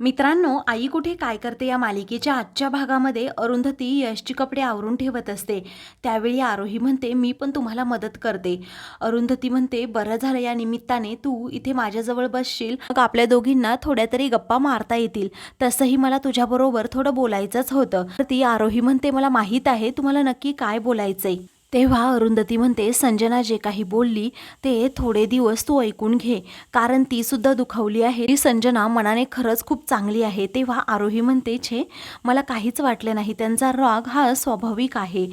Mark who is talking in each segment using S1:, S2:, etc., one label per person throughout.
S1: मित्रांनो आई कुठे काय करते या मालिकेच्या आजच्या भागामध्ये? अरुंधती यशची कपडे आवरून ठेवत असते. त्यावेळी आरोही म्हणते मी पण तुम्हाला मदत करते. अरुंधती म्हणते बरं झालं या निमित्ताने तू इथे माझ्याजवळ बसशील. मग आपल्या दोघींना थोड्या तरी गप्पा मारता येतील. तसंही मला तुझ्याबरोबर थोडं बोलायचंच होतं. तर ती आरोही म्हणते मला माहीत आहे तुम्हाला नक्की काय बोलायचंय? तेव्हा अरुंधती म्हणते संजना जे काही बोलली ते थोडे दिवस तू ऐकून घे. कारण ती सुद्धा दुखावली आहे. ती संजना मनाने खरंच खूप चांगली आहे. तेव्हा आरोही म्हणते छे मला काहीच वाटले नाही. त्यांचा राग हा स्वाभाविक आहे.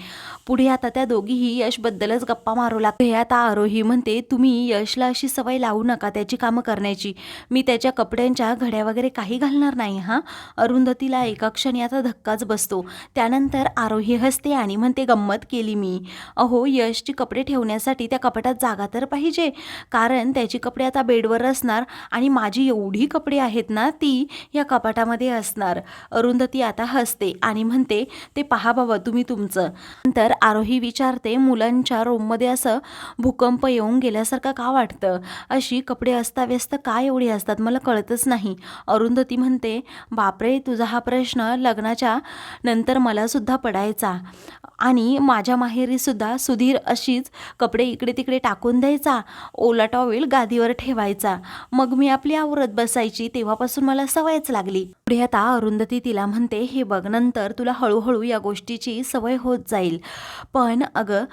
S1: पुढे आता त्या दोघीही यशबद्दलच गप्पा मारू लागते हे आता आरोही म्हणते तुम्ही यशला अशी सवय लावू नका त्याची कामं करण्याची. मी त्याच्या कपड्यांच्या घड्या वगैरे काही घालणार नाही हा? अरुंधतीला एका क्षणी आता धक्काच बसतो. त्यानंतर आरोही हसते आणि म्हणते गंमत केली मी. अहो यशची कपडे ठेवण्यासाठी त्या कपाटात जागा तर पाहिजे. कारण त्याची कपडे आता बेडवर असणार आणि माझी एवढी कपडे आहेत ना ती या कपाटामध्ये असणार. अरुंधती आता हसते आणि म्हणते ते पहा बाबा तुम्ही तुमचं. नंतर आरोही विचारते मुलांच्या रूममध्ये असं भूकंप येऊन गेल्यासारखं का वाटतं? अशी कपडे अस्ताव्यस्त का एवढी असतात? मला कळतच नाही. अरुंधती म्हणते बापरे तुझा हा प्रश्न लग्नाच्या नंतर मला सुद्धा पडायचा आणि माझ्या माहेरी सुद्धा सुधीर अशीच कपडे इकडे तिकडे टाकून द्यायचा ओला टॉवेल गादीवर ठेवायचा. मग मी आपली आवरत बसायची तेव्हापासून मला सवयच लागली. पुढे आता अरुंधती तिला म्हणते हे बघ नंतर तुला हळूहळू या गोष्टीची सवय होत जाईल. पण अगं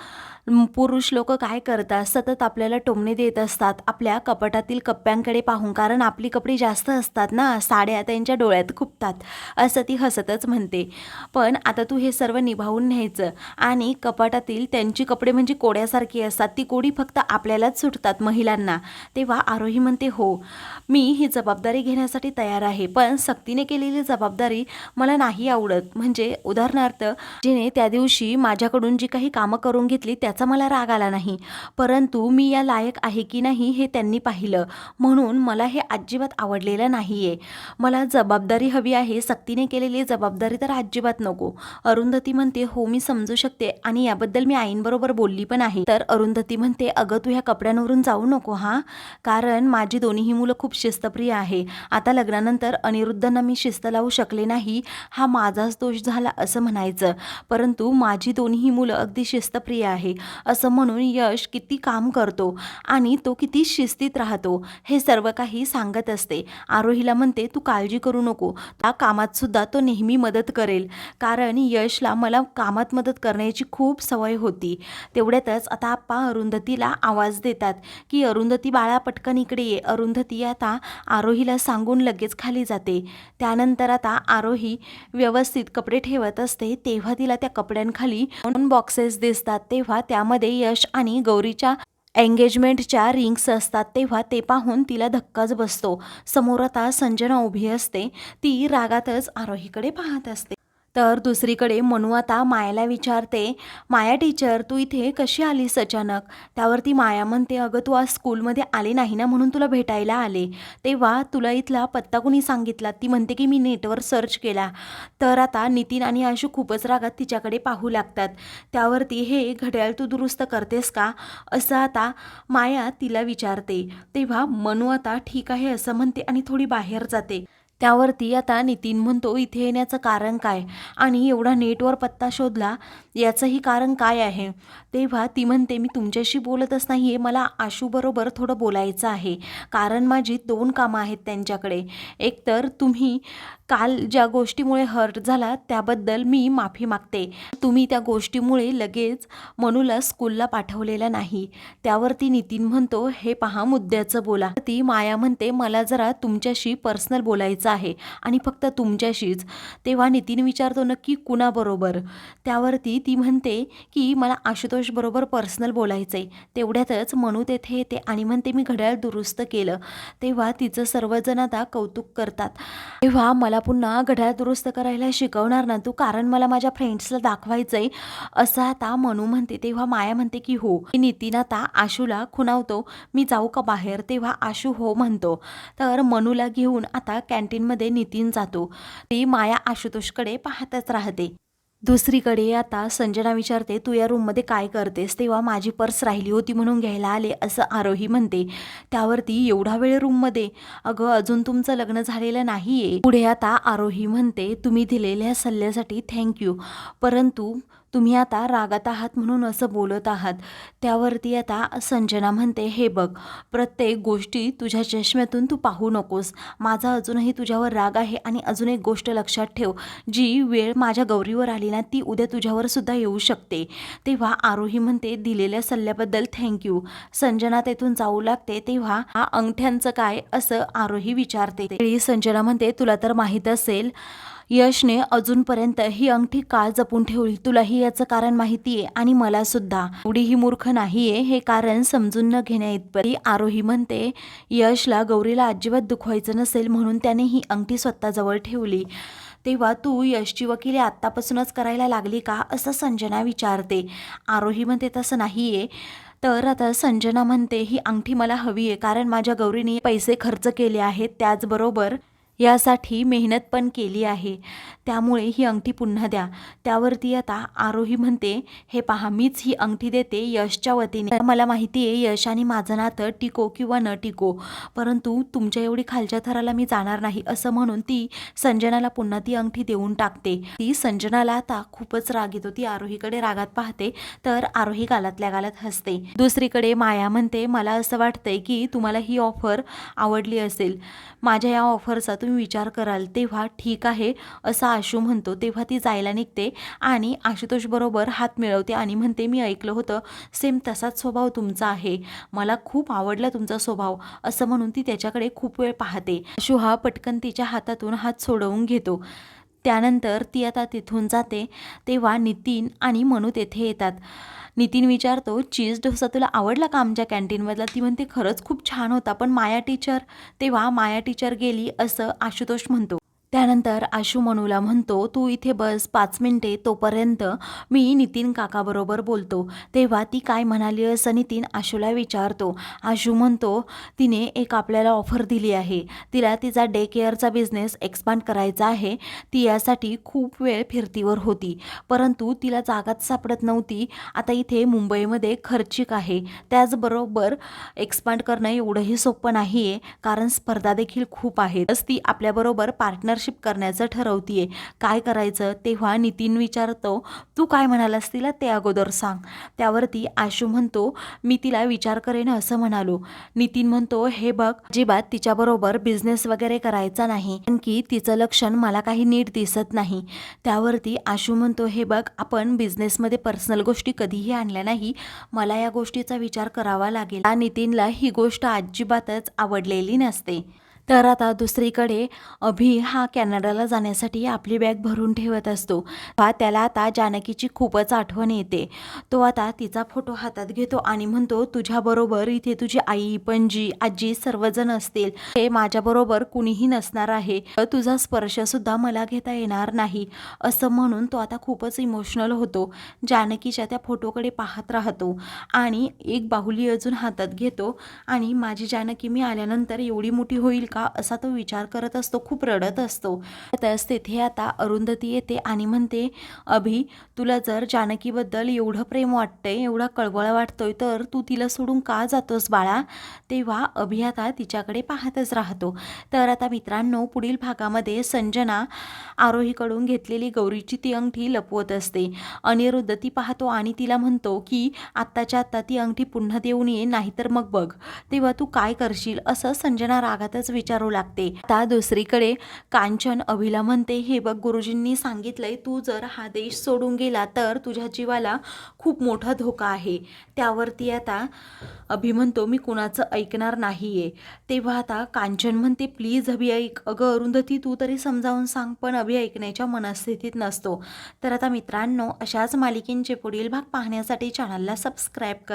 S1: पुरुष लोक काय करतात? सतत आपल्याला टोमणे देत असतात. आपल्या कपाटातील कप्प्यांकडे पाहून कारण आपली कपडे जास्त असतात ना साड्या त्यांच्या डोळ्यात खुपतात असं ती हसतच म्हणते. पण आता तू हे सर्व निभावून न्यायचं. आणि कपाटातील त्यांची कपडे म्हणजे कोड्यासारखी असतात. ती कोडी फक्त आपल्यालाच सुटतात महिलांना. तेव्हा आरोही म्हणते हो मी ही जबाबदारी घेण्यासाठी तयार आहे. पण सक्तीने केलेली जबाबदारी मला नाही आवडत. म्हणजे उदाहरणार्थ जिने त्या दिवशी माझ्याकडून जी काही कामं करून घेतली त्या त्याचा मला राग आला नाही. परंतु मी या लायक आहे की नाही हे त्यांनी पाहिलं. म्हणून मला हे अजिबात आवडलेलं नाही आहे मला जबाबदारी हवी आहे. सक्तीने केलेली जबाबदारी तर अजिबात नको. अरुंधती म्हणते हो मी समजू शकते आणि याबद्दल मी आईंबरोबर बोलली पण आहे. तर अरुंधती म्हणते अगं तू ह्या कपड्यांवरून जाऊ नको हां? कारण माझी दोन्हीही मुलं खूप शिस्तप्रिय आहे. आता लग्नानंतर अनिरुद्धांना मी शिस्त लावू शकले नाही. हा माझाच दोष झाला असं म्हणायचं. परंतु माझी दोन्ही मुलं अगदी शिस्तप्रिय आहे. असं म्हणून यश किती काम करतो आणि तो किती शिस्तीत राहतो हे सर्व काही सांगत असते. आरोहीला म्हणते तू काळजी करू नको. त्या कामात सुद्धा तो नेहमी मदत करेल. कारण यशला मला कामात मदत करण्याची खूप सवय होती. तेवढ्यातच आता आप्पा अरुंधतीला आवाज देतात की अरुंधती बाळा पटकन इकडे ये. अरुंधती आता आरोहीला सांगून लगेच खाली जाते. त्यानंतर आता आरोही व्यवस्थित कपडे ठेवत असते. तेव्हा तिला त्या कपड्यांखाली दोन बॉक्सेस दिसतात. तेव्हा त्यामध्ये यश आणि गौरीच्या एंगेजमेंटच्या रिंग्स असतात तेव्हा ते पाहून तिला धक्काच बसतो. समोर आता संजना उभी असते. ती रागातच आरोहीकडे पाहत असते. तर दुसरीकडे मनू आता मायाला विचारते माया टीचर तू इथे कशी आलीस अचानक? त्यावरती माया म्हणते अगं तू आज स्कूलमध्ये आले नाही ना म्हणून तुला भेटायला आले. तेव्हा तुला इथला पत्ता कुणी सांगितला? ती म्हणते की मी नेटवर सर्च केला. तर आता नितीन आणि आशू खूपच रागात तिच्याकडे पाहू लागतात. त्यावरती हे घड्याळ तू दुरुस्त करतेस का? असं आता माया तिला विचारते. तेव्हा मनू आता ठीक आहे असं म्हणते आणि थोडी बाहेर जाते. त्यावरती आता नितीन म्हणतो इथे येण्याचं कारण काय? आणि एवढा नेटवर पत्ता शोधला याचंही कारण काय आहे? तेव्हा ती म्हणते मी तुमच्याशी बोलतच नाही आहे मला आशूबरोबर थोडं बोलायचं आहे. कारण माझी दोन कामं आहेत त्यांच्याकडे. एकतर तुम्ही काल ज्या गोष्टीमुळे हर्ट झाला त्याबद्दल मी माफी मागते. तुम्ही त्या गोष्टीमुळे लगेच मनूला स्कूलला पाठवलेलं नाही. त्यावरती नितीन म्हणतो हे पहा मुद्द्याचं बोला. ती माया म्हणते मला जरा तुमच्याशी पर्सनल बोलायचं आहे आणि फक्त तुमच्याशीच. तेव्हा नितीन विचारतो नक्की कुणाबरोबर? त्यावरती ती म्हणते की मला आशुतोष बरोबर पर्सनल बोलायचं आहे तेवढ्यातच मनू तेथे येते आणि म्हणते मी घड्याळ दुरुस्त केलं. तेव्हा तिचं सर्वजण आता कौतुक करतात. तेव्हा मला पुन्हा घड्याळ दुरुस्त करायला शिकवणार ना? तू कारण मला माझ्या फ्रेंड्सला दाखवायचं आहे असं आता मनू म्हणते तेव्हा माया म्हणते की हो. नितीन आता आशूला खुणावतो. मी जाऊ का बाहेर? तेव्हा आशू हो म्हणतो. तर मनूला घेऊन आता कॅन्टीनमध्ये नितीन जातो. ती माया आशुतोषकडे पाहतच राहते. दुसरीकडे आता संजना विचारते तू या रूममध्ये काय करतेस? तेव्हा माझी पर्स राहिली होती म्हणून घ्यायला आले असं आरोही म्हणते. त्यावरती एवढा वेळ रूममध्ये अगं अजून तुमचं लग्न झालेलं नाही आहे पुढे आता आरोही म्हणते तुम्ही दिलेल्या सल्ल्यासाठी थँक्यू परंतु तुम्ही आता रागात आहात म्हणून असं बोलत आहात. त्यावरती आता संजना म्हणते हे बघ प्रत्येक गोष्टी तुझ्या चष्म्यातून तू पाहू नकोस. माझा अजूनही तुझ्यावर राग आहे आणि अजून एक गोष्ट लक्षात ठेव. जी वेळ माझ्या गौरीवर आली ना ती उद्या तुझ्यावर सुद्धा येऊ शकते. तेव्हा आरोही म्हणते दिलेल्या सल्ल्याबद्दल थँक्यू संजना तेथून जाऊ लागते तेव्हा हा अंगठ्यांचं काय? असं आरोही विचारते. संजना म्हणते तुला तर माहीत असेल यशने अजूनपर्यंत ही अंगठी का जपून ठेवली. तुलाही याचं कारण माहिती आहे आणि मला सुद्धा एवढीही मूर्ख नाहीये हे कारण समजून न घेण्या इतपरी आरोही म्हणते यशला गौरीला अजिबात दुखवायचं नसेल म्हणून त्याने ही अंगठी स्वतःजवळ ठेवली. तेव्हा तू यशची वकिली आत्तापासूनच करायला लागली का? असं संजना विचारते. आरोही म्हणते तसं नाही आहे तर आता संजना म्हणते ही अंगठी मला हवी आहे कारण माझ्या गौरीने पैसे खर्च केले आहेत. त्याचबरोबर यासाठी मेहनत पण केली आहे. त्यामुळे ही अंगठी पुन्हा द्या. त्यावरती आता आरोही म्हणते हे पहा मीच ही अंगठी देते यशच्या वतीने. मला माहिती आहे यश आणि माझं नातं टिको किंवा न टिको. परंतु तुमच्या एवढी खालच्या थराला मी जाणार नाही असं म्हणून ती संजनाला पुन्हा ती अंगठी देऊन टाकते. ती संजनाला आता खूपच राग येतो. ती आरोहीकडे रागात पाहते तर आरोही गालातल्या गालात हसते. दुसरीकडे माया म्हणते मला असं वाटतंय की तुम्हाला ही ऑफर आवडली असेल. माझ्या या ऑफरचा तुम्ही तुम्ही विचार कराल तेव्हा ठीक आहे असं आशू म्हणतो. तेव्हा ती जायला निघते आणि आशुतोषबरोबर हात मिळवते आणि म्हणते मी ऐकलं होतं सेम तसाच स्वभाव तुमचा आहे. मला खूप आवडला तुमचा स्वभाव असं म्हणून ती त्याच्याकडे खूप वेळ पाहते. आशू हा पटकन तिच्या हातातून हात सोडवून घेतो. त्यानंतर ती आता तिथून जाते तेव्हा नितीन आणि मनू तेथे येतात. नितीन विचारतो चीज डोसा तुला आवडला का आमच्या कॅन्टीनमधला? ती म्हणते खरंच खूप छान होता पण माया टीचर तेव्हा माया टीचर गेली असं आशुतोष म्हणतो. त्यानंतर आशू मनूला म्हणतो तू इथे बस पाच मिनिटे तोपर्यंत मी नितीन काकाबरोबर बोलतो. तेव्हा ती काय म्हणाली असं नितीन आशूला विचारतो. आशू म्हणतो तिने एक आपल्याला ऑफर दिली आहे. तिला तिचा डे केअरचा बिझनेस एक्सपांड करायचा आहे. ती यासाठी खूप वेळ फिरतीवर होती. परंतु तिला जागाच सापडत नव्हती. आता इथे मुंबईमध्ये खर्चिक आहे. त्याचबरोबर एक्सपांड करणं एवढंही सोपं नाही आहे कारण स्पर्धा देखील खूप आहेत. तस ती आपल्याबरोबर पार्टनर पार्टनरशिप करण्याचं ठरवतीये. काय करायचं? तेव्हा नितीन विचारतो तू काय म्हणालास तिला? ते अगोदर सांग. त्यावरती आशू म्हणतो मी तिला विचार करेन असं म्हणालो. नितीन म्हणतो हे बघ अजिबात तिच्याबरोबर बिझनेस वगैरे करायचा नाही. आणखी की तिचं लक्षण मला काही नीट दिसत नाही. त्यावरती आशू म्हणतो हे बघ आपण बिझनेसमध्ये पर्सनल गोष्टी कधीही आणल्या नाही. मला या गोष्टीचा विचार करावा लागेल. नितीनला ही गोष्ट अजिबातच आवडलेली नसते. तर आता दुसरीकडे अभि हा कॅनडाला जाण्यासाठी आपली बॅग भरून ठेवत असतो. तेव्हा त्याला आता जानकीची खूपच आठवण येते. तो आता तिचा फोटो हातात घेतो आणि म्हणतो तुझ्याबरोबर इथे तुझी आई पणजी आजी सर्वजण असतील. हे माझ्याबरोबर कुणीही नसणार आहे. तुझा स्पर्श सुद्धा मला घेता येणार नाही. असं म्हणून तो आता खूपच इमोशनल होतो. जानकीच्या त्या फोटोकडे पाहत राहतो आणि एक बाहुली अजून हातात घेतो आणि माझी जानकी मी आल्यानंतर एवढी मोठी होईल का? असा तो विचार करत असतो खूप रडत असतो. त्याच तेथे आता अरुंधती येते आणि म्हणते अभि तुला जर जानकीबद्दल एवढं प्रेम वाटतंय एवढा कळवळ वाटतोय तर तू तिला सोडून का जातोस बाळा? तेव्हा अभि आता तिच्याकडे पाहतच राहतो. तर आता मित्रांनो पुढील भागामध्ये संजना आरोहीकडून घेतलेली गौरीची ती अंगठी लपवत असते. अनिरुद्ध ती पाहतो आणि तिला म्हणतो की आत्ताच्या आत्ता ती अंगठी पुन्हा देऊन ये नाहीतर मग बघ. तेव्हा तू काय करशील? असं संजना रागातच विचारू लागते. आता दुसरीकडे कांचन अभिला म्हणते हे बघ गुरुजींनी सांगितलंय तू जर हा देश सोडून गेला तर तुझ्या जीवाला खूप मोठा धोका आहे त्यावरती आता अभि म्हणतो मी कुणाचं ऐकणार नाहीये. तेव्हा आता कांचन म्हणते प्लीज अभि ऐक. अगं अरुंधती तू तरी समजावून सांग पण अभि ऐकण्याच्या मनस्थितीत नसतो. तर आता मित्रांनो अशाच मालिकेंचे पुढील भाग पाहण्यासाठी चॅनलला सबस्क्राईब करा.